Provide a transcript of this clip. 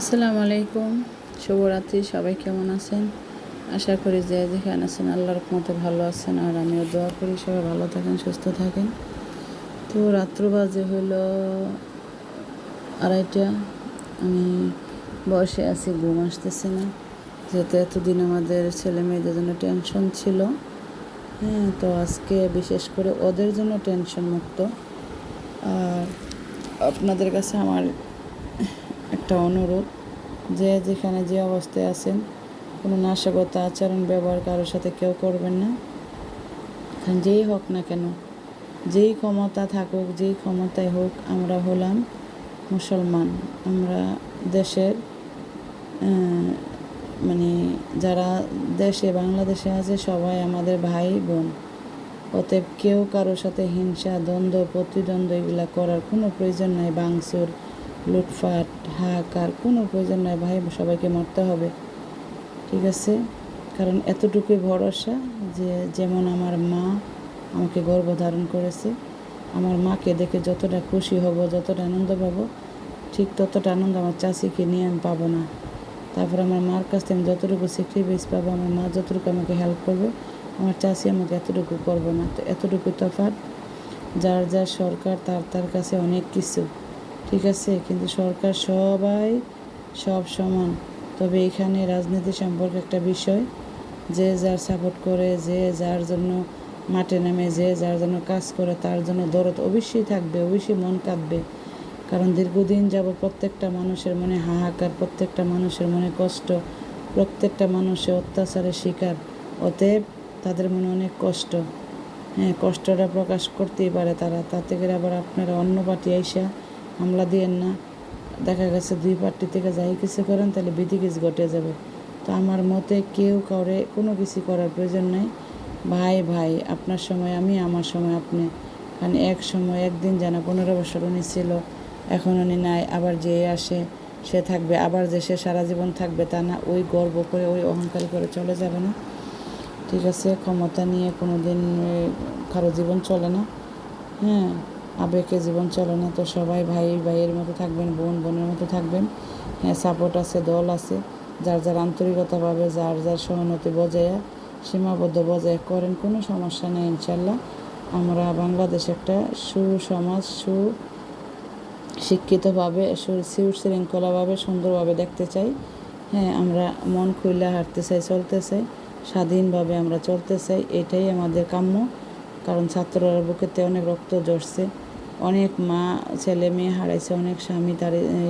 আসসালামু আলাইকুম। শুভরাত্রি, সবাই কেমন আছেন? আশা করি যে যেখানে আছেন আল্লাহর মতো ভালো আছেন, আর আমিও দোয়া করি সবাই ভালো থাকেন, সুস্থ থাকেন। তো রাত্র বাজে হইল আড়াইটা। আমি বসে আছি, ঘুম আসতেছে না। যেহেতু এতদিন আমাদের ছেলে মেয়েদের জন্য টেনশন ছিল হ্যাঁ তো আজকে বিশেষ করে ওদের জন্য টেনশন মুক্ত। আর আপনাদের কাছে আমার একটা অনুরোধ যে যেখানে যে অবস্থায় আছেন, কোনো নাশকতা আচরণ ব্যবহার কারোর সাথে কেউ করবেন না। যেই হোক না কেন, যেই ক্ষমতা থাকুক, যেই ক্ষমতায় হোক আমরা হলাম মুসলমান। আমরা দেশের মানে যারা দেশে, বাংলাদেশে আছে, সবাই আমাদের ভাই বোন। অতএব কেউ কারোর সাথে হিংসা, দ্বন্দ্ব, প্রতিদ্বন্দ্ব এগুলা করার কোনো প্রয়োজন নাই বাংসুর লুটফাট, হাহাকার, কোনো প্রয়োজন নাই, ভাই, সবাইকে মরতে হবে। ঠিক আছে? কারণ এতটুকুই ভরসা যে যেমন আমার মা আমাকে গর্ভধারণ করেছে, আমার মাকে দেখে যতটা খুশি হব, যতটা আনন্দ পাবো, ঠিক ততটা আনন্দ আমার চাষিকে নিয়ে আমি পাবো না। তারপর আমার মার কাছ থেকে আমি যতটুকু স্যাক্রিফাইস পাবো, আমার মা যতটুকু আমাকে হেল্প করবে, আমার চাষি আমাকে এতটুকু করব না। তো এতটুকু তফাৎ, যার যার সরকার তার তার কাছে অনেক কিছু। ঠিক আছে, কিন্তু সরকার সবাই সব সমান। তবে এখানে রাজনীতি সম্পর্কে একটা বিষয়, যে যার সাপোর্ট করে, যে যার জন্য মাঠে নামে, যে যার জন্য কাজ করে, তার জন্য দরদ অবশ্যই থাকবে, অবশ্যই মন কাঁদবে কারণ দীর্ঘদিন যাব প্রত্যেকটা মানুষের মনে হাহাকার, প্রত্যেকটা মানুষের মনে কষ্ট, প্রত্যেকটা মানুষের অত্যাচারের শিকার। অতএব তাদের মনে অনেক কষ্ট। হ্যাঁ কষ্টটা প্রকাশ করতেই পারে তারা। তাতে করে আবার আপনারা অন্য পার্টি আইসা হামলা দিয়েন না। দেখা গেছে দুই পার্টি থেকে যাই কিছু করেন, তাহলে বিধি কিছু ঘটে যাবে। তো আমার মতে কেউ কাউরে কোনো কিছু করার প্রয়োজন নাই। ভাই ভাই, আপনার সময়, আমি আমার সময়, আপনি। কারণ এক সময়, একদিন জানা পনেরো বছর উনি ছিল, এখন উনি নাই, আবার যে আসে, সে থাকবে, আবার যে সে সারা জীবন থাকবে, তা না, ওই গর্ব করে, ওই অহংকার করে চলে যাবে না। ঠিক আছে, ক্ষমতা নিয়ে কোনো দিন কারও জীবন চলে না। হ্যাঁ। আবেগে জীবন চলে তো সবাই ভাই ভাইয়ের মতো থাকবেন, বোন বোনের মতো থাকবেন। হ্যাঁ সাপোর্ট আছে, দল আছে। যার যার আন্তরিকতা পাবে যার যার সহানুভূতি বজায়, সীমাবদ্ধ বজায় করেন, কোনো সমস্যা নেই, ইনশাল্লাহ। আমরা বাংলাদেশ একটা সুসমাজ সু শিক্ষিতভাবে সুশৃঙ্খলাভাবে, সুন্দরভাবে দেখতে চাই। হ্যাঁ আমরা মন খুলে হাঁটতে চাই, চলতে চাই, স্বাধীনভাবে আমরা চলতে চাই, এটাই আমাদের কাম্য। কারণ ছাত্ররা বুকেতে অনেক রক্ত জড়ছে অনেক মা ছেলে মেয়ে হারাইছে অনেক স্বামী তার